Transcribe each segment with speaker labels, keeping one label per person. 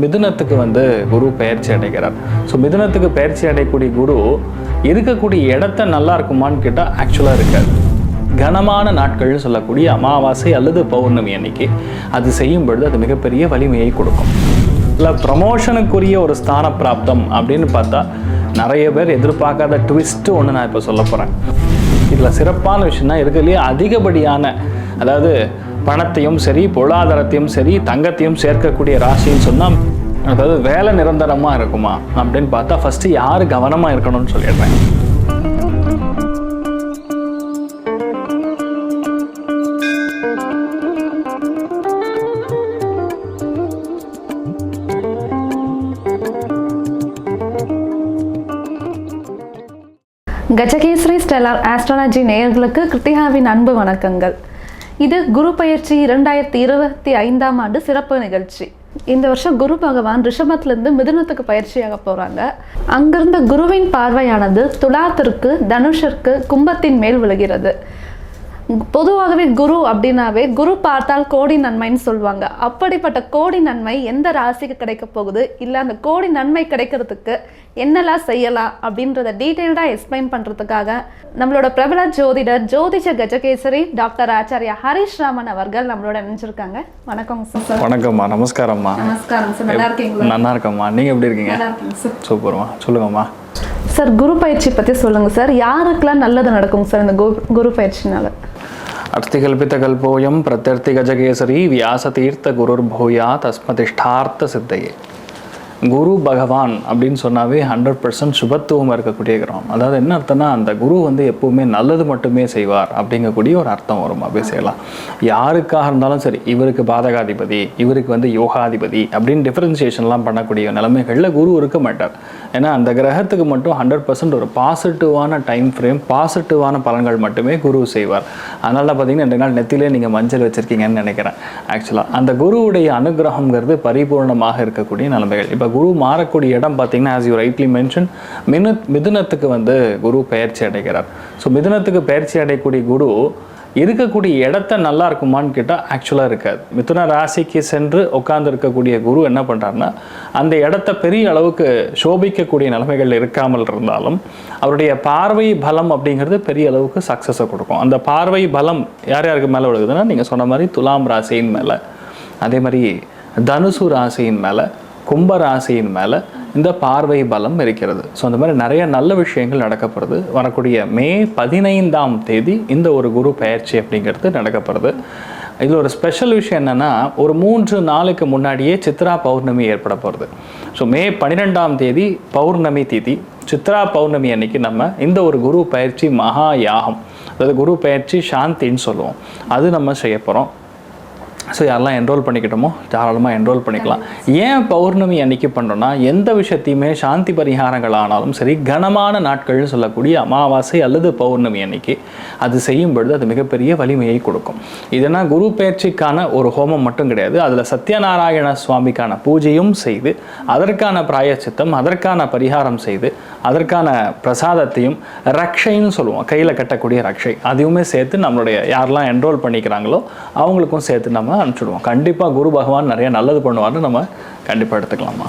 Speaker 1: மிதுனத்துக்கு வந்து குரு பயிற்சி அடைகிறார். ஸோ மிதுனத்துக்கு பயிற்சி அடையக்கூடிய குரு இருக்கக்கூடிய இடத்த நல்லா இருக்குமான்னு கேட்டால் ஆக்சுவலாக இருக்காது கனமான நாட்கள்னு சொல்லக்கூடிய அமாவாசை அல்லது பௌர்ணமி அன்னைக்கு அது செய்யும் பொழுது அது மிகப்பெரிய வலிமையை கொடுக்கும். இல்லை ப்ரமோஷனுக்குரிய ஒரு ஸ்தான பிராப்தம் அப்படின்னு பார்த்தா நிறைய பேர் எதிர்பார்க்காத ட்விஸ்ட்டு ஒன்று நான் இப்போ சொல்ல போகிறேன் இதில் சிறப்பான விஷயம்னா இருக்கிறதுலேயே அதிகப்படியான அதாவது பணத்தையும் சரி பொருளாதாரத்தையும் சரி தங்கத்தையும் சேர்க்கக்கூடிய ராசின்னு சொன்னால் அதாவது வேலை நிரந்தரமாக இருக்குமா அப்படின்னு பார்த்தா ஃபஸ்ட்டு யார் கவனமாக இருக்கணும்னு சொல்லிடுறேன்.
Speaker 2: கஜகேசரி ஸ்டெல்லார் ஆஸ்ட்ராலஜி நேயர்களுக்கு கிருத்திகாவின் அன்பு வணக்கங்கள். இது குரு பயிற்சி இரண்டாயிரத்தி இருபத்தி ஐந்தாம் ஆண்டு சிறப்பு நிகழ்ச்சி. இந்த வருஷம் குரு பகவான் ரிஷபத்திலிருந்து மிதுனத்துக்கு பயிற்சியாக போகிறாங்க அங்கிருந்த குருவின் பார்வையானது துலாத்திற்கு தனுஷிற்கு கும்பத்தின் மேல் விழுகிறது. பொதுவாகவே குரு அப்படின்னாவே குரு பார்த்தால் கோடி நன்மைன்னு சொல்லுவாங்க. அப்படிப்பட்ட கோடி நன்மை எந்த ராசிக்கு கிடைக்க போகுது? இல்லை அந்த கோடி நன்மை கிடைக்கிறதுக்கு என்னெல்லாம் செய்யலாம் அப்படின்றத டீட்டெயில்டாக எக்ஸ்பிளைன் பண்ணுறதுக்காக நம்மளோட பிரபல ஜோதிடர் ஜோதிஷ கஜகேசரி டாக்டர் ஆச்சாரியா ஹரிஷ் ராமன் அவர்கள் நம்மளோட நினைச்சிருக்காங்க வணக்கம் சார்.
Speaker 1: வணக்கம்மா நமஸ்காரம்மா.
Speaker 2: நமஸ்காரம் சார். நல்லா இருக்கீங்களா?
Speaker 1: நல்லா இருக்கம்மா. நீங்கள் எப்படி இருக்கீங்க? சூப்பர்மா. சொல்லுங்கம்மா.
Speaker 2: சார் குரு பயிற்சி பற்றி சொல்லுங்க சார். யாருக்கெல்லாம் நல்லது நடக்கும் சார் இந்த குரு குரு பயிற்சினால?
Speaker 1: అస్థికల్పిత కల్పోయం ప్రత్యర్థి గజకేసరి వ్యాసతీర్థ గురుర్భూయా తస్మతిష్టార్థ సిద్ధయే. குரு பகவான் அப்படின்னு சொன்னாவே ஹண்ட்ரட் பர்சன்ட் சுபத்துவம் இருக்கக்கூடிய கிரகம். அதாவது என்ன அர்த்தம்னா அந்த குரு வந்து எப்பவுமே நல்லது மட்டுமே செய்வார் அப்படிங்கக்கூடிய ஒரு அர்த்தம் வரும். அப்படி செய்யலாம். யாருக்காக இருந்தாலும் சரி இவருக்கு பாதகாதிபதி இவருக்கு வந்து யோகாதிபதி அப்படின்னு டிஃபரன்சியேஷன்லாம் பண்ணக்கூடிய நிலைமைகளில் குரு இருக்க மாட்டார். ஏன்னா அந்த கிரகத்துக்கு மட்டும் ஹண்ட்ரட் பர்சன்ட் ஒரு பாசிட்டிவான டைம் ஃப்ரேம் பாசிட்டிவான பலன்கள் மட்டுமே குரு செய்வார். அதனால பார்த்தீங்கன்னா ரெண்டு நாள் நெத்திலே நீங்கள் மஞ்சள் வச்சுருக்கீங்கன்னு நினைக்கிறேன். ஆக்சுவலாக அந்த குருவுடைய அனுகிரகங்கிறது பரிபூர்ணமாக இருக்கக்கூடிய நிலைமைகள். இப்போ குரு மாறக்கூடிய இடம் பார்த்தீங்கன்னா ஆஸ் யூ ரைட்லி மென்ஷன் மினு மிதுனத்துக்கு வந்து குரு பெயர்ச்சி அடைகிறார். ஸோ மிதுனத்துக்கு பயிற்சி அடையக்கூடிய குரு இருக்கக்கூடிய இடத்த நல்லா இருக்குமான்னு கேட்டால் ஆக்சுவலாக இருக்காது. மிதுன ராசிக்கு சென்று உட்கார்ந்து இருக்கக்கூடிய குரு என்ன பண்ணுறாருன்னா அந்த இடத்த பெரிய அளவுக்கு சோபிக்கக்கூடிய நிலைமைகள் இருக்காமல் இருந்தாலும் அவருடைய பார்வை பலம் அப்படிங்கிறது பெரிய அளவுக்கு சக்ஸஸை கொடுக்கும். அந்த பார்வை பலம் யார் யாருக்கு மேலே விழுகுதுன்னா நீங்கள் சொன்ன மாதிரி துலாம் ராசியின் மேலே. அதே மாதிரி தனுசு ராசியின் மேலே. கும்ப ராசியின் மேலே இந்த பார்வை பலம் இருக்கிறது. ஸோ அந்த மாதிரி நிறைய நல்ல விஷயங்கள் நடக்கப்படுது. வரக்கூடிய மே பதினைந்தாம் தேதி இந்த ஒரு குரு பயிற்சி அப்படிங்கிறது நடக்கப்படுது. இதில் ஒரு ஸ்பெஷல் விஷயம் என்னென்னா ஒரு மூன்று நாளுக்கு முன்னாடியே சித்ரா பௌர்ணமி ஏற்பட போகிறது ஸோ மே பன்னிரெண்டாம் தேதி பௌர்ணமி திதி சித்ரா பௌர்ணமி அன்னைக்கு நம்ம இந்த ஒரு குரு பயிற்சி மகா யாகம் அதாவது குரு பயிற்சி சாந்தின்னு சொல்லுவோம். அது நம்ம செய்ய போகிறோம் ஸோ யாரெல்லாம் என்ரோல் பண்ணிக்கிட்டோமோ தாராளமாக என்ரோல் பண்ணிக்கலாம். ஏன் பௌர்ணமி அன்னைக்கு பண்ணுறோன்னா எந்த விஷயத்தையுமே சாந்தி பரிகாரங்கள் ஆனாலும் சரி கனமான நாட்கள்னு சொல்லக்கூடிய அமாவாசை அல்லது பௌர்ணமி அன்னைக்கு அது செய்யும் பொழுது அது மிகப்பெரிய வலிமையை கொடுக்கும். இதனா குரு பயிற்சிக்கான ஒரு ஹோமம் மட்டும் கிடையாது. அதில் சத்யநாராயண சுவாமிக்கான பூஜையும் செய்து அதற்கான பிராயச்சித்தம் அதற்கான பரிகாரம் செய்து அதற்கான பிரசாதத்தையும் ரக்ஷைன்னு சொல்லுவோம். கையில் கட்டக்கூடிய ரக்ஷை. அதையுமே சேர்த்து நம்மளுடைய யாரெல்லாம் என்ரோல் பண்ணிக்கிறாங்களோ அவங்களுக்கும் சேர்த்து நம்ம அனுப்பிச்சிடுவோம் கண்டிப்பாக குரு பகவான் நிறைய நல்லது பண்ணுவார்னு நம்ம கண்டிப்பாக எடுத்துக்கலாமா?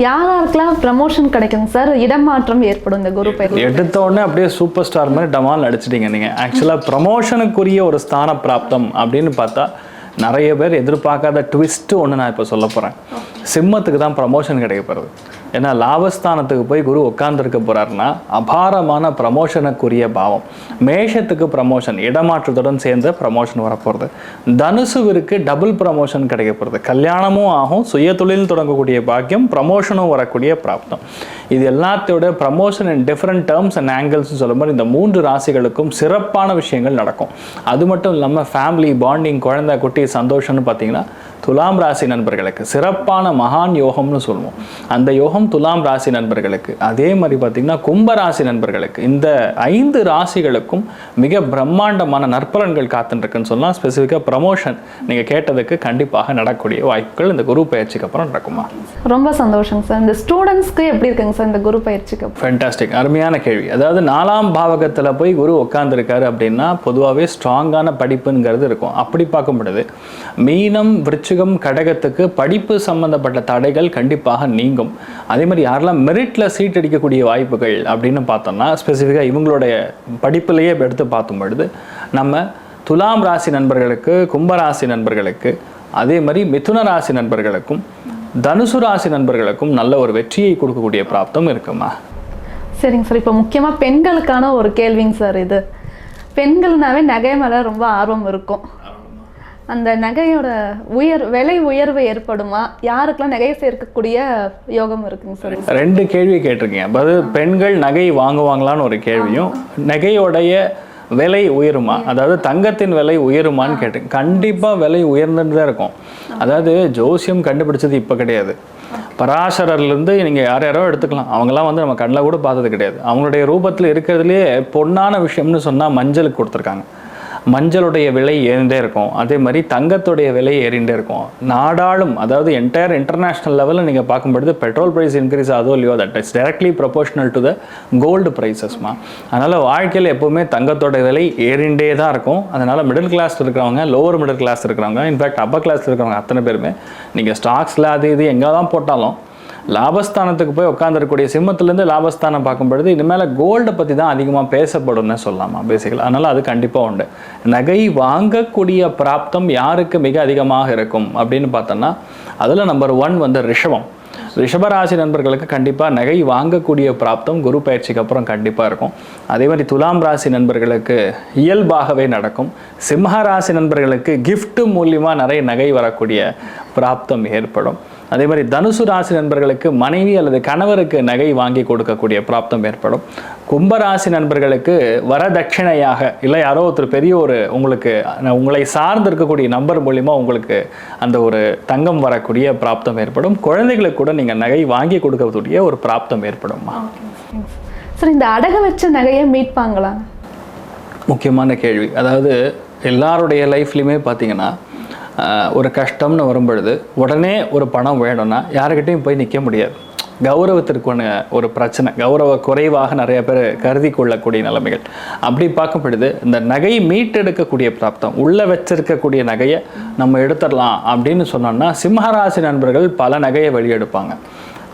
Speaker 2: யார் யாருக்கெல்லாம் ப்ரமோஷன் கிடைக்கும் சார் இடமாற்றம் ஏற்படும் இந்த குரு பயிற்சி
Speaker 1: எடுத்த உடனே அப்படியே சூப்பர் ஸ்டார் மாதிரி டமால் அடிச்சிட்டீங்க நீங்கள் ஆக்சுவலாக ப்ரமோஷனுக்குரிய ஒரு ஸ்தான பிராப்தம் அப்படின்னு பார்த்தா நிறைய பேர் எதிர்பார்க்காத ட்விஸ்ட்டு ஒன்று நான் இப்போ சொல்ல போகிறேன் சிம்மத்துக்கு தான் ப்ரமோஷன் கிடைக்க போகிறது ஏன்னா லாபஸ்தானத்துக்கு போய் குரு உட்கார்ந்துருக்க போகிறாருன்னா அபாரமான ப்ரமோஷனுக்குரிய பாவம். மேஷத்துக்கு ப்ரமோஷன் இடமாற்றத்துடன் சேர்ந்த ப்ரமோஷன் வரப்போகிறது தனுசுவிற்கு டபுள் ப்ரமோஷன் கிடைக்க போகிறது கல்யாணமும் ஆகும் சுய தொழில் தொடங்கக்கூடிய பாக்கியம் ப்ரமோஷனும் வரக்கூடிய பிராப்தம். இது எல்லாத்தையோட promotion and different terms and ஆங்கிள்ஸ்னு சொல்லும்போது இந்த மூன்று ராசிகளுக்கும் சிறப்பான விஷயங்கள் நடக்கும். அது மட்டும் இல்லாமல் ஃபேமிலி பாண்டிங் குழந்தை குட்டி சந்தோஷம்னு பார்த்தீங்கன்னா துலாம் ராசி நண்பர்களுக்கு சிறப்பான மகான் யோகம்னு சொல்லுவோம். அந்த யோகம் துலாம் ராசி நண்பர்களுக்கு அதே மாதிரி பார்த்தீங்கன்னா கும்ப ராசி நண்பர்களுக்கு இந்த ஐந்து ராசிகளுக்கும் மிக பிரம்மாண்டமான நற்பலன்கள் காத்துருக்குன்னு சொல்லலாம். ஸ்பெசிஃபிக்காக ப்ரமோஷன் நீங்கள் கேட்டதுக்கு கண்டிப்பாக நடக்கக்கூடிய வாய்ப்புகள் இந்த குரு பயிற்சிக்கு அப்புறம் நடக்குமா?
Speaker 2: ரொம்ப சந்தோஷம் சார். இந்த ஸ்டூடெண்ட்ஸ்க்கு எப்படி இருக்குங்க சார் இந்த குரு பயிற்சிக்கு
Speaker 1: ஃபென்டாஸ்டிக் அருமையான கேள்வி. அதாவது நாலாம் பாவகத்தில் போய் குரு உட்காந்துருக்காரு அப்படின்னா பொதுவாகவே ஸ்ட்ராங்கான படிப்புங்கிறது இருக்கும். அப்படி பார்க்கும் பொழுது மீனம் விருச்சிகம் விருச்சிகம் கடகத்துக்கு படிப்பு சம்பந்தப்பட்ட தடைகள் கண்டிப்பாக நீங்கும். அதே மாதிரி யாரெல்லாம் மெரிட்டில் சீட் அடிக்கக்கூடிய வாய்ப்புகள் அப்படின்னு பார்த்தோம்னா ஸ்பெசிஃபிக்காக இவங்களுடைய படிப்புலையே எடுத்து பார்க்கும் பொழுது நம்ம துலாம் ராசி நண்பர்களுக்கு கும்பராசி நண்பர்களுக்கு அதே மாதிரி மிதுன ராசி நண்பர்களுக்கும் தனுசு ராசி நண்பர்களுக்கும் நல்ல ஒரு வெற்றியை கொடுக்கக்கூடிய பிராப்தம் இருக்குமா?
Speaker 2: சரிங்க சார். இப்போ முக்கியமாக பெண்களுக்கான ஒரு கேள்விங்க சார் இது. பெண்கள்னாவே நகை மேலே ரொம்ப ஆர்வம் இருக்கும். அந்த நகையோட உயர் விலை உயர்வு ஏற்படுமா? யாருக்கெல்லாம் நகையை சேர்க்கக்கூடிய யோகம் இருக்குங்க சார்
Speaker 1: ரெண்டு கேள்வி கேட்டிருக்கீங்க. அதாவது பெண்கள் நகை வாங்குவாங்களான்னு ஒரு கேள்வியும் நகையோடைய விலை உயருமா? அதாவது தங்கத்தின் விலை உயருமான்னு கேட்டேன் கண்டிப்பாக விலை உயர்ந்துட்டு தான் இருக்கும். அதாவது ஜோசியம் கண்டுபிடிச்சது இப்போ கிடையாது. பராசரர்லேருந்து நீங்கள் யார் யாரோ எடுத்துக்கலாம். அவங்கெல்லாம் வந்து நம்ம கண்ணில் கூட பார்த்தது கிடையாது. அவங்களுடைய ரூபத்தில் இருக்கிறதுலையே பொன்னான விஷயம்னு சொன்னால் மஞ்சளுக்கு கொடுத்துருக்காங்க. மஞ்சளுடைய விலை ஏறிண்டே இருக்கும். அதே மாதிரி தங்கத்துடைய விலை ஏறிண்டே இருக்கும். நாடாளும் அதாவது என்டையர் இன்டர்நேஷ்னல் லெவலில் நீங்கள் பார்க்கும்பொழுது பெட்ரோல் ப்ரைஸ் இன்க்ரீஸ் ஆகுதோ இல்லையோ that is directly proportional to the gold ப்ரைஸஸ்மா அதனால் வாழ்க்கையில் எப்போவுமே தங்கத்தோட விலை ஏறிண்டே தான் இருக்கும். அதனால் மிடில் கிளாஸ் இருக்கிறவங்க லோவர் மிடில் கிளாஸ் இருக்கிறவங்க இன்ஃபேக்ட் அப்பர் கிளாஸ் இருக்கிறவங்க அத்தனை பேருமே நீங்கள் ஸ்டாக்ஸில் அது இது எங்கே தான் போட்டாலும் லாபஸ்தானத்துக்கு போய் உட்காந்துருக்கக்கூடிய சிம்மத்துலேருந்து லாபஸ்தானம் பார்க்கும் பொழுது இனிமேல் கோல்டை பற்றி தான் அதிகமாக பேசப்படும்னு சொல்லலாமா பேசிக்கலாம் அதனால் அது கண்டிப்பாக உண்டு. நகை வாங்கக்கூடிய பிராப்தம் யாருக்கு மிக அதிகமாக இருக்கும் அப்படின்னு பார்த்தோன்னா அதில் நம்பர் ஒன் வந்து ரிஷபம். ரிஷபராசி நண்பர்களுக்கு கண்டிப்பாக நகை வாங்கக்கூடிய பிராப்தம் குரு பயிற்சிக்கு அப்புறம் கண்டிப்பாக இருக்கும். அதே மாதிரி துலாம் ராசி நண்பர்களுக்கு இயல்பாகவே நடக்கும். சிம்ம ராசி நண்பர்களுக்கு கிஃப்ட்டு மூலியமாக நிறைய நகை வரக்கூடிய பிராப்தம் ஏற்படும். அதே மாதிரி தனுசு ராசி நண்பர்களுக்கு மனைவி அல்லது கணவருக்கு நகை வாங்கி கொடுக்கக்கூடிய பிராப்தம் ஏற்படும். கும்பராசி நண்பர்களுக்கு வரதட்சணையாக இல்லை யாரோ ஒருத்தர் பெரிய ஒரு உங்களுக்கு உங்களை சார்ந்து இருக்கக்கூடிய நம்பர் மூலிமா உங்களுக்கு அந்த ஒரு தங்கம் வரக்கூடிய பிராப்தம் ஏற்படும். குழந்தைகளுக்கு கூட நீங்கள் நகை வாங்கி கொடுக்கக்கூடிய ஒரு பிராப்தம் ஏற்படும்மா.
Speaker 2: சார் இந்த அடகு வச்ச நகையை மீட்பாங்களா?
Speaker 1: முக்கியமான கேள்வி. அதாவது எல்லாருடைய லைஃப்லையுமே பார்த்தீங்கன்னா ஒரு கஷ்டம்னு வரும்பொழுது உடனே ஒரு பணம் வேணும்னா யாருக்கிட்டையும் போய் நிற்க முடியாது. கௌரவத்திற்கான ஒரு பிரச்சனை. கௌரவ குறைவாக நிறைய பேர் கருதி கொள்ளக்கூடிய நிலைமைகள். அப்படி பார்க்கும் பொழுது இந்த நகையை மீட்டெடுக்கக்கூடிய பிராப்தம் உள்ளே வச்சிருக்கக்கூடிய நகையை நம்ம எடுத்துடலாம் அப்படின்னு சொன்னோம்னா சிம்மராசி நண்பர்கள் பல நகையை வெளியெடுப்பாங்க.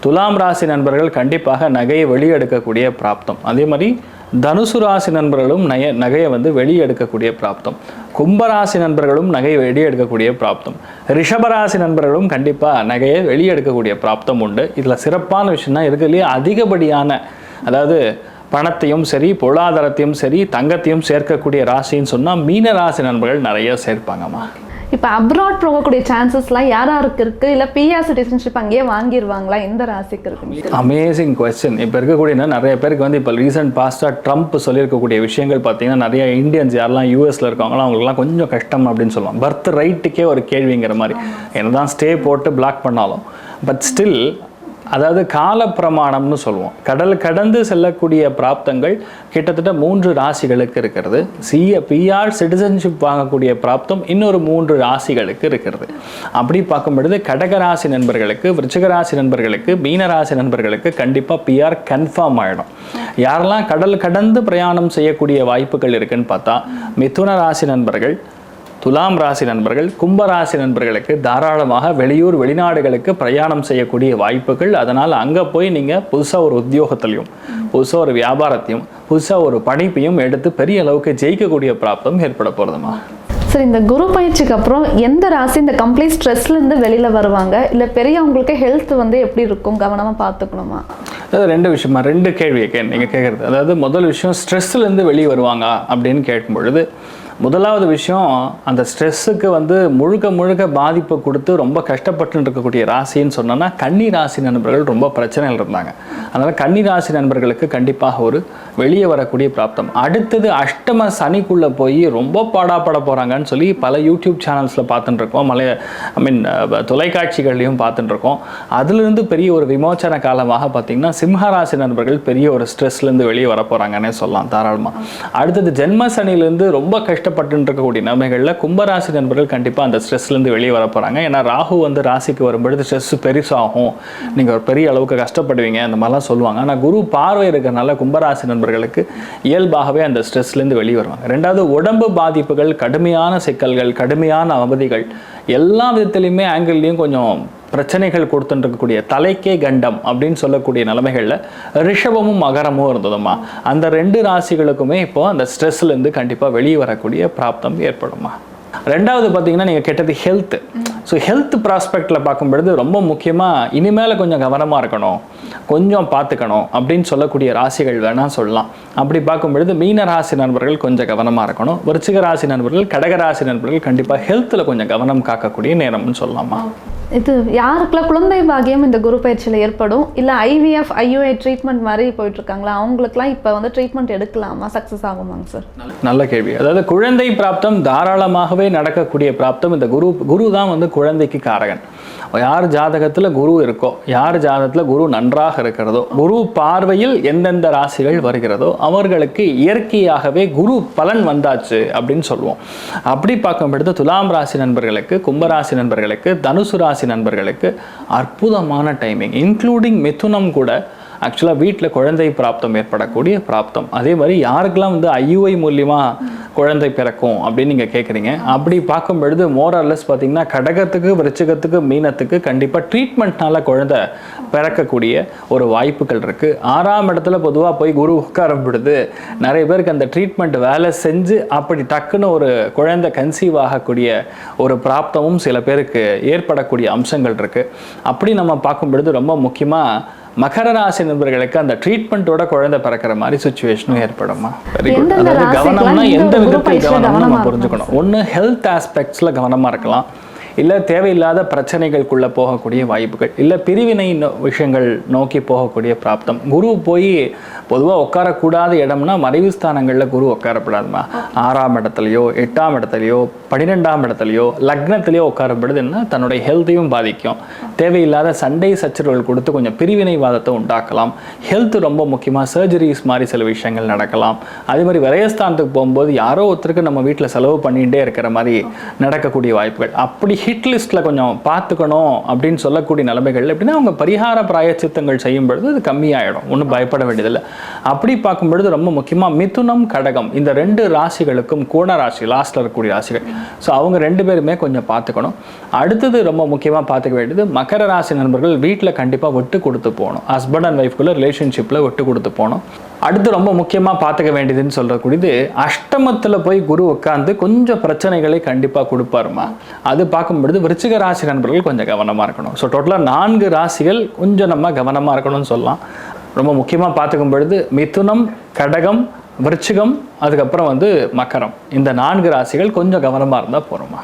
Speaker 1: துலாம் ராசி நண்பர்கள் கண்டிப்பாக நகையை வெளியெடுக்கக்கூடிய பிராப்தம். அதே மாதிரி தனுசு ராசி நண்பர்களும் நய நகையை வந்து வெளியே எடுக்கக்கூடிய பிராப்தம் கும்பராசி நண்பர்களும் நகையை வெளியே எடுக்கக்கூடிய பிராப்தம் ரிஷபராசி நண்பர்களும் கண்டிப்பாக நகையை வெளியே எடுக்கக்கூடிய பிராப்தம் உண்டு. இதில் சிறப்பான விஷயம்னா இருக்கிறதுலேயே அதிகப்படியான அதாவது பணத்தையும் சரி பொருளாதாரத்தையும் சரி தங்கத்தையும் சேர்க்கக்கூடிய ராசின்னு சொன்னால் மீன ராசி நண்பர்கள் நிறைய சேர்ப்பாங்கம்மா.
Speaker 2: இப்போ அப்ராட் போகக்கூடிய சான்சஸ்லாம் யார் யாருக்கு இருக்குது இல்லை பிஆர் சிட்டிசன்ஷிப் அங்கேயே வாங்கிடுவாங்களா எந்த ராசிக்கு இருக்குங்க
Speaker 1: அமேசிங் கொஸ்டின் இப்போ இருக்கக்கூடிய என்ன, நிறைய பேருக்கு வந்து இப்போ ரீசெண்ட் பாஸ்ட்டாக ட்ரம்ப் சொல்லியிருக்கக்கூடிய விஷயங்கள் பார்த்தீங்கன்னா நிறைய இந்தியன்ஸ் யாரெல்லாம் யூஎஸில் இருக்காங்களோ அவங்களுக்குலாம் கொஞ்சம் கஷ்டம் அப்படின்னு சொல்லுவாங்க. பர்த் ரைட்டுக்கே ஒரு கேள்விங்கிற மாதிரி. என்னதான் ஸ்டே போட்டு பிளாக் பண்ணாலும். பட் ஸ்டில் அதாவது காலப்பிரமாணம்னு சொல்லுவோம். கடல் கடந்து செல்லக்கூடிய பிராப்தங்கள் கிட்டத்தட்ட மூன்று ராசிகளுக்கு இருக்கிறது. சிஏ பிஆர் சிட்டிசன்ஷிப் வாங்கக்கூடிய பிராப்தம் இன்னொரு மூன்று ராசிகளுக்கு இருக்கிறது. அப்படி பார்க்கும் பொழுது கடக ராசி நண்பர்களுக்கு விருச்சிகராசி நண்பர்களுக்கு மீன ராசி நண்பர்களுக்கு கண்டிப்பாக பிஆர் கன்ஃபார்ம் ஆகிடும் யாரெல்லாம் கடல் கடந்து பிரயாணம் செய்யக்கூடிய வாய்ப்புகள் இருக்குன்னு பார்த்தா மிதுன ராசி நண்பர்கள் துலாம் ராசி நண்பர்கள் கும்ப ராசி நண்பர்களுக்கு தாராளமாக வெளியூர் வெளிநாடுகளுக்கு பிரயாணம் செய்யக்கூடிய வாய்ப்புகள். அதனால் அங்கே போய் நீங்கள் புதுசாக ஒரு உத்தியோகத்திலையும் புதுசாக ஒரு வியாபாரத்தையும் புதுசாக ஒரு படிப்பையும் எடுத்து பெரிய அளவுக்கு ஜெயிக்கக்கூடிய பிராப்தம் ஏற்பட போகிறதுமா
Speaker 2: சார் இந்த குரு பயிற்சிக்கு அப்புறம் எந்த ராசி இந்த கம்ப்ளீட் ஸ்ட்ரெஸ்லேருந்து வெளியில் வருவாங்க? இல்லை பெரியவங்களுக்கு ஹெல்த் வந்து எப்படி இருக்கும்? கவனமாக பார்த்துக்கணுமா?
Speaker 1: அதாவது ரெண்டு விஷயமா ரெண்டு கேள்வி கே நீங்கள் கேட்குறது அதாவது முதல் விஷயம் ஸ்ட்ரெஸ்லேருந்து வெளியே வருவாங்க அப்படின்னு கேட்கும் பொழுது முதலாவது விஷயம் அந்த ஸ்ட்ரெஸ்ஸுக்கு வந்து முழுக்க முழுக்க பாதிப்பை கொடுத்து ரொம்ப கஷ்டப்பட்டு இருக்கக்கூடிய ராசின்னு சொன்னோன்னா கன்னி ராசி நண்பர்கள் ரொம்ப பிரச்சனைகள் இருந்தாங்க. அதனால் கன்னி ராசி நண்பர்களுக்கு கண்டிப்பாக ஒரு வெளியே வரக்கூடிய பிராப்தம். அடுத்தது அஷ்டம சனிக்குள்ளே போய் ரொம்ப பாடாப்பட போகிறாங்கன்னு சொல்லி பல யூடியூப் சேனல்ஸில் பார்த்துட்டுருக்கோம். மலைய ஐ மீன் தொலைக்காட்சிகள்லையும் பார்த்துட்டுருக்கோம். அதுலேருந்து பெரிய ஒரு விமோச்சன காலமாக பார்த்தீங்கன்னா சிம்ஹராசி நண்பர்கள் பெரிய ஒரு ஸ்ட்ரெஸ்லேருந்து வெளியே வர போகிறாங்கன்னே சொல்லலாம் தாராளமாக அடுத்தது ஜென்ம சனிலேருந்து ரொம்ப கஷ்ட கஷ்டப்பட்டு இருக்கக்கூடிய நிலைமைகளில் கும்பராசி நண்பர்கள் கண்டிப்பாக அந்த ஸ்ட்ரெஸ்லேருந்து வெளியே வர போகிறாங்க ஏன்னா ராகு வந்து ராசிக்கு வரும்பொழுது ஸ்ட்ரெஸ் பெருசாகும். நீங்கள் ஒரு பெரிய அளவுக்கு கஷ்டப்படுவீங்க அந்த மாதிரிலாம் சொல்லுவாங்க. ஆனால் குரு பார்வை இருக்கிறனால கும்பராசி நண்பர்கள் நண்பர்களுக்கு இயல்பாகவே அந்த ஸ்ட்ரெஸ்லேருந்து வெளியே வருவாங்க. ரெண்டாவது உடம்பு பாதிப்புகள் கடுமையான சிக்கல்கள் கடுமையான அவதிகள் எல்லா விதத்துலையுமே ஆங்கிள்லேயும் கொஞ்சம் பிரச்சனைகள் கொடுத்துட்டுருக்கக்கூடிய தலைக்கே கண்டம் அப்படின்னு சொல்லக்கூடிய நிலைமைகளில் ரிஷபமும் மகரமும் இருந்ததுமா அந்த ரெண்டு ராசிகளுக்குமே இப்போ அந்த ஸ்ட்ரெஸ்லேருந்து கண்டிப்பாக வெளியே வரக்கூடிய பிராப்தம் ஏற்படுமா ரெண்டாவது பார்த்தீங்கன்னா நீங்கள் கெட்டது ஹெல்த் ஸோ ஹெல்த் ப்ராஸ்பெக்டில் பார்க்கும்பொழுது ரொம்ப முக்கியமாக இனிமேல் கொஞ்சம் கவனமாக இருக்கணும். கொஞ்சம் பார்த்துக்கணும் அப்படின்னு சொல்லக்கூடிய ராசிகள் வேணால் சொல்லலாம். அப்படி பார்க்கும்பொழுது மீன ராசி நண்பர்கள் கொஞ்சம் கவனமாக இருக்கணும். விருச்சிக ராசி நண்பர்கள் கடக ராசி நண்பர்கள் கண்டிப்பாக ஹெல்த்தில் கொஞ்சம் கவனம் காக்கக்கூடிய நேரம்னு சொல்லலாமா?
Speaker 2: இது யாருக்கெல்லாம் குழந்தை பாகியம் இந்த குரு பயிற்சியில் ஏற்படும்? இல்லை ஐவிஎஃப் ஐயுஐ ட்ரீட்மெண்ட் மாதிரி போயிட்டுருக்காங்களா? அவங்களுக்குலாம் இப்போ வந்து ட்ரீட்மெண்ட் எடுக்கலாமா? சக்ஸஸ் ஆகுமாங்க சார்
Speaker 1: நல்ல கேள்வி. அதாவது குழந்தை பிராப்தம் தாராளமாகவே நடக்கக்கூடிய பிராப்தம் இந்த குரு குரு தான் வந்து குழந்தைக்கு காரகன். யார் ஜாதகத்தில் குரு இருக்கோ யார் ஜாதகத்தில் குரு நன்றாக இருக்கிறதோ குரு பார்வையில் எந்தெந்த ராசிகள் வருகிறதோ அவர்களுக்கு இயற்கையாகவே குரு பலன் வந்தாச்சு அப்படின்னு சொல்லுவோம். அப்படி பார்க்கும்பொழுது துலாம் ராசி நண்பர்களுக்கு கும்பராசி நண்பர்களுக்கு தனுசு ராசி நண்பர்களுக்கு அற்புதமான டைமிங் இன்க்ளூடிங் மிதுனம் கூட ஆக்சுவலாக வீட்டில் குழந்தை பிராப்தம் ஏற்படக்கூடிய பிராப்தம். அதே மாதிரி யாருக்கெல்லாம் வந்து ஐயுஐ மூலியமாக குழந்தை பிறக்கும் அப்படின்னு நீங்கள் கேட்குறீங்க அப்படி பார்க்கும் பொழுது மோரல்லஸ் பார்த்தீங்கன்னா கடகத்துக்கு விருச்சகத்துக்கு மீனத்துக்கு கண்டிப்பாக ட்ரீட்மெண்ட்னால குழந்தை பிறக்கக்கூடிய ஒரு வாய்ப்புகள் இருக்குது ஆறாம் இடத்துல பொதுவாக போய் குரு உட்காரம் பொழுது நிறைய பேருக்கு அந்த ட்ரீட்மெண்ட் வேலை செஞ்சு அப்படி டக்குன்னு ஒரு குழந்தை கன்சீவ் ஆகக்கூடிய ஒரு பிராப்தமும் சில பேருக்கு ஏற்படக்கூடிய அம்சங்கள் இருக்குது அப்படி நம்ம பார்க்கும் பொழுது ரொம்ப முக்கியமாக மகர ராசி நண்பர்களுக்கு அந்த ட்ரீட்மெண்ட்டோட குழந்தை பிறக்கிற மாதிரி சுச்சுவேஷனும் ஏற்படுமா வெரி குட் அதாவது கவனம்னா எந்த விதத்தில்
Speaker 2: பயிற்சியில
Speaker 1: கவனம்
Speaker 2: கவனமா
Speaker 1: நம்ம புரிஞ்சுக்கணும் ஒன்று ஹெல்த் ஆஸ்பெக்ட்ஸில் கவனமாக இருக்கலாம். இல்லை தேவையில்லாத பிரச்சனைகளுக்குள்ளே போகக்கூடிய வாய்ப்புகள் இல்லை பிரிவினை நோ- விஷயங்கள் நோக்கி போகக்கூடிய பிராப்தம். குரு போய் பொதுவாக உட்காரக்கூடாத இடம்னா மறைவு ஸ்தானங்களில் குரு உட்காரப்படாதுமா. ஆறாம் இடத்துலையோ எட்டாம் இடத்துலையோ பன்னிரெண்டாம் இடத்துலையோ லக்னத்திலையோ உட்காரப்படுதுன்னா தன்னுடைய ஹெல்த்தையும் பாதிக்கும். தேவையில்லாத சண்டை சச்சரவுகள் கொடுத்து கொஞ்சம் பிரிவினைவாதத்தை உண்டாக்கலாம். ஹெல்த் ரொம்ப முக்கியமாக சர்ஜரிஸ் மாதிரி சில விஷயங்கள் நடக்கலாம். அதே மாதிரி விரயஸ்தானத்துக்கு போகும்போது யாரோ ஒருத்தருக்கு நம்ம வீட்டில் செலவு பண்ணிகிட்டே இருக்கிற மாதிரி நடக்கக்கூடிய வாய்ப்புகள். அப்படி ஹிட் லிஸ்ட்டில் கொஞ்சம் பார்த்துக்கணும் அப்படின்னு சொல்லக்கூடிய நிலைமைகள் எப்படின்னா அவங்க பரிகார பிராயச்சித்தங்கள் செய்யும் பொழுது அது கம்மியாயிடும். ஒன்றும் பயப்பட வேண்டியதில்லை. அப்படி பார்க்கும் பொழுது ரொம்ப முக்கியமாக மிதுனம் கடகம். இந்த ரெண்டு ராசிகளுக்கும் கோண ராசி லாஸ்ட்டில் இருக்கக்கூடிய ராசிகள். ஸோ அவங்க ரெண்டு பேருமே கொஞ்சம் பார்த்துக்கணும். அடுத்தது ரொம்ப முக்கியமாக பார்த்துக்க வேண்டியது மகர ராசி நண்பர்கள் வீட்டில் கண்டிப்பாக விட்டு கொடுத்து போகணும். ஹஸ்பண்ட் அண்ட் ஒய்ஃப்குள்ளே ரிலேஷன்ஷிப்பில் விட்டு கொடுத்து போகணும். அடுத்து ரொம்ப முக்கியமாக பார்த்துக்க வேண்டியதுன்னு சொல்லக்கூடியது அஷ்டமத்தில் போய் குரு உட்காந்து கொஞ்சம் பிரச்சனைகளை கண்டிப்பாக கொடுப்பாருமா. அது பார்க்கும்பொழுது விருச்சிக ராசி நண்பர்கள் கொஞ்சம் கவனமாக இருக்கணும். ஸோ டோட்டலாக நான்கு ராசிகள் கொஞ்சம் நம்ம கவனமாக இருக்கணும்னு சொல்லலாம். ரொம்ப முக்கியமாக பார்த்துக்கும் பொழுது மிதுனம் கடகம் விருச்சிகம் அதுக்கப்புறம் வந்து மக்கரம் இந்த நான்கு ராசிகள் கொஞ்சம் கவனமாக இருந்தால் போகிறோமா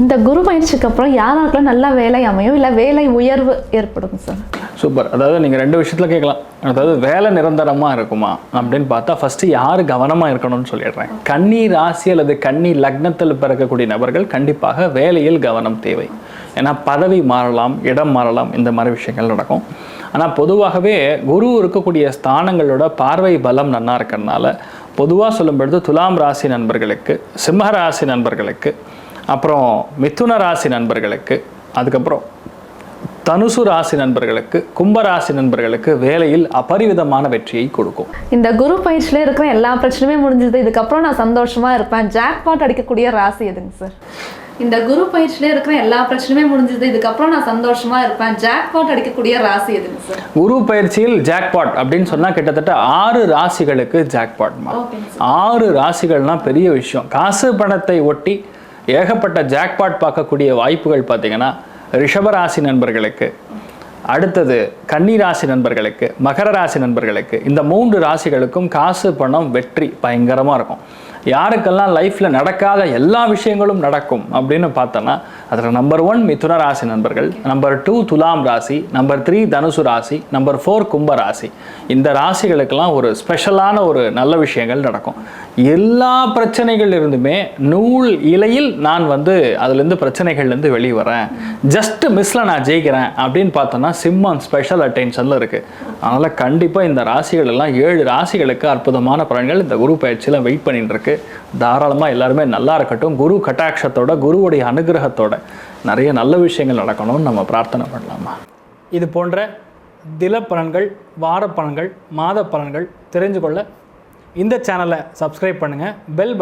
Speaker 2: இந்த குரு பயிற்சிக்கு அப்புறம் யாராருக்கெல்லாம் நல்ல வேலை அமையும்? இல்லை வேலை உயர்வு ஏற்படும் சார்?
Speaker 1: சூப்பர். அதாவது நீங்கள் ரெண்டு விஷயத்தில் கேட்கலாம். அதாவது வேலை நிரந்தரமாக இருக்குமா அப்படின்னு பார்த்தா ஃபஸ்ட்டு யார் கவனமாக இருக்கணும்னு சொல்லிடுறேன். கன்னி ராசி அல்லது கன்னி லக்னத்தில் பிறக்கக்கூடிய நபர்கள் கண்டிப்பாக வேலையில் கவனம் தேவை. ஏன்னா பதவி மாறலாம் இடம் மாறலாம் இந்த மாதிரி விஷயங்கள் நடக்கும். ஆனால் பொதுவாகவே குரு இருக்கக்கூடிய ஸ்தானங்களோட பார்வை பலம் நல்லா இருக்கிறதுனால பொதுவாக சொல்லும் பொழுது துலாம் ராசி நண்பர்களுக்கு சிம்ம ராசி நண்பர்களுக்கு அப்புறம் மிதுன ராசி நண்பர்களுக்கு அதுக்கப்புறம் தனுசு ராசி நண்பர்களுக்கு கும்ப ராசி நண்பர்களுக்கு வேலையில் அபரிவிதமான வெற்றியை கொடுக்கும்.
Speaker 2: இந்த குரு பயிற்சியில இருக்கிற எல்லா பிரச்சனையுமே முடிஞ்சது. இதுக்கப்புறம் நான் சந்தோஷமா இருப்பேன். ஜாக்பாட் அடிக்கக்கூடிய ராசி எதுங்க சார்? இந்த குரு பயிற்சியில இருக்கிற எல்லா பிரச்சனையுமே முடிஞ்சது. இதுக்கப்புறம் நான் சந்தோஷமா இருப்பேன். ஜாக்பாட் அடிக்கக்கூடிய ராசி எதுங்க சார்?
Speaker 1: குரு பயிற்சியில் ஜாக்பாட் அப்படின்னு சொன்னா கிட்டத்தட்ட ஆறு ராசிகளுக்கு
Speaker 2: ஓகேங்க
Speaker 1: ஆறு ராசிகள்னா பெரிய விஷயம். காசு பணத்தை ஒட்டி ஏகப்பட்ட ஜாக்பாட் பார்க்கக்கூடிய வாய்ப்புகள் பார்த்தீங்கன்னா ரிஷபராசி நண்பர்களுக்கு. அடுத்தது கன்னி ராசி நண்பர்களுக்கு மகர ராசி நண்பர்களுக்கு. இந்த மூன்று ராசிகளுக்கும் காசு பணம் வெற்றி பயங்கரமாக இருக்கும். யாருக்கெல்லாம் லைஃப்பில் நடக்காத எல்லா விஷயங்களும் நடக்கும் அப்படின்னு பார்த்தோன்னா அதில் நம்பர் ஒன் மிதுன ராசி நண்பர்கள் நம்பர் டூ துலாம் ராசி நம்பர் த்ரீ தனுசு ராசி நம்பர் ஃபோர் கும்ப ராசி. இந்த ராசிகளுக்கெல்லாம் ஒரு ஸ்பெஷலான ஒரு நல்ல விஷயங்கள் நடக்கும். எல்லா பிரச்சனைகள் இருந்துமே நூல் இலையில் நான் வந்து அதுலேருந்து பிரச்சனைகள்லேருந்து வெளியே வரேன் ஜஸ்ட் மிஸ்ல நான் ஜெயிக்கிறேன் அப்படின்னு பார்த்தோன்னா சிம்மம் ஸ்பெஷல் அட்டென்ஷனில் இருக்குது அதனால் கண்டிப்பாக இந்த ராசிகள் எல்லாம் ஏழு ராசிகளுக்கு அற்புதமான பலன்கள் இந்த குரு பயிற்சியில் வெயிட் பண்ணிட்டு இருக்கு. தாராளமாக எல்லாருமே நல்லா இருக்கட்டும். குரு கட்டாட்சத்தோட குருவுடைய அனுகிரகத்தோட நிறைய நல்ல விஷயங்கள் நடக்கணும்னு நம்ம பிரார்த்தனை பண்ணலாமா? இது போன்ற தில பலன்கள் வார பலன்கள் மாத பலன்கள் தெரிஞ்சு கொள்ள இந்த சேனலை சப்ஸ்கிரைப் பண்ணுங்கள் பெல்